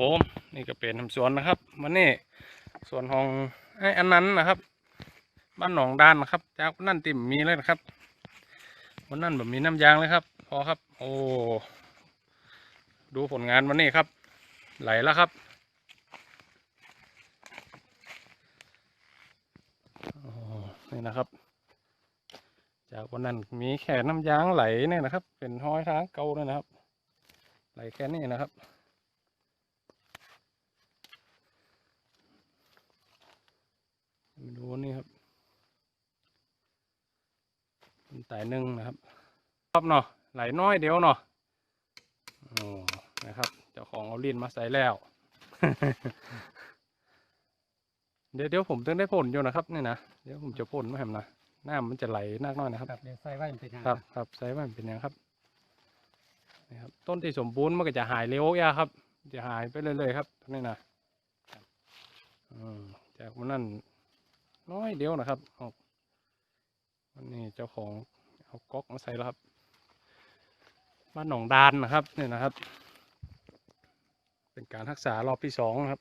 ผมนี่ก็เป็นทำสวนนะครับวันนี้สวนของไอ้อันนั้นนะครับ บ้านหนองดานนะครับจากวันนั่นติ่มมีเลยนะครับวันนั้นแบบมีน้ำยางเลยครับ พอครับ โอ้ดูผลงานวันนี้ครับ ไหลแล้วครับนี่นะครับ จากวันนั้นมีแค่น้ำยางไหลเนี่ยนะครับ เป็นห้อยทางเก่าเลยนะครับ ไหลแค่นี้นะครับ มาดูนี่ครับเป็นไต่หนึ่งนะครับครับเนาะไหลน้อยเดียวเนาะโอ้นะครับเจ้าของเอาลิ้นมาใส่แล้ว เดี๋ยวเดี๋ยวผมต้องได้ผลอยู่นะครับนี่นะเดี๋ยวผมจะพ่นมาแหมนะน้ำมันจะไหลนักน้อยนะครับครับเดี๋ยวใส่ไว้มันเป็นยังไงครับครับใส่ไว้มันเป็นยังครับนี่ครับต้นที่สมบูรณ์มันก็จะหายเร็วยาครับ จะหายไปเรื่อยๆครับนี่นะอืมจากวันนั้น น้อยเดียวนะครับออกวันนี้เจ้าของเอาก๊อกมาใส่แล้วครับบ้านหนองดานนะครับนี่นะครับ เป็นการรักษารอบที่สองนะครับ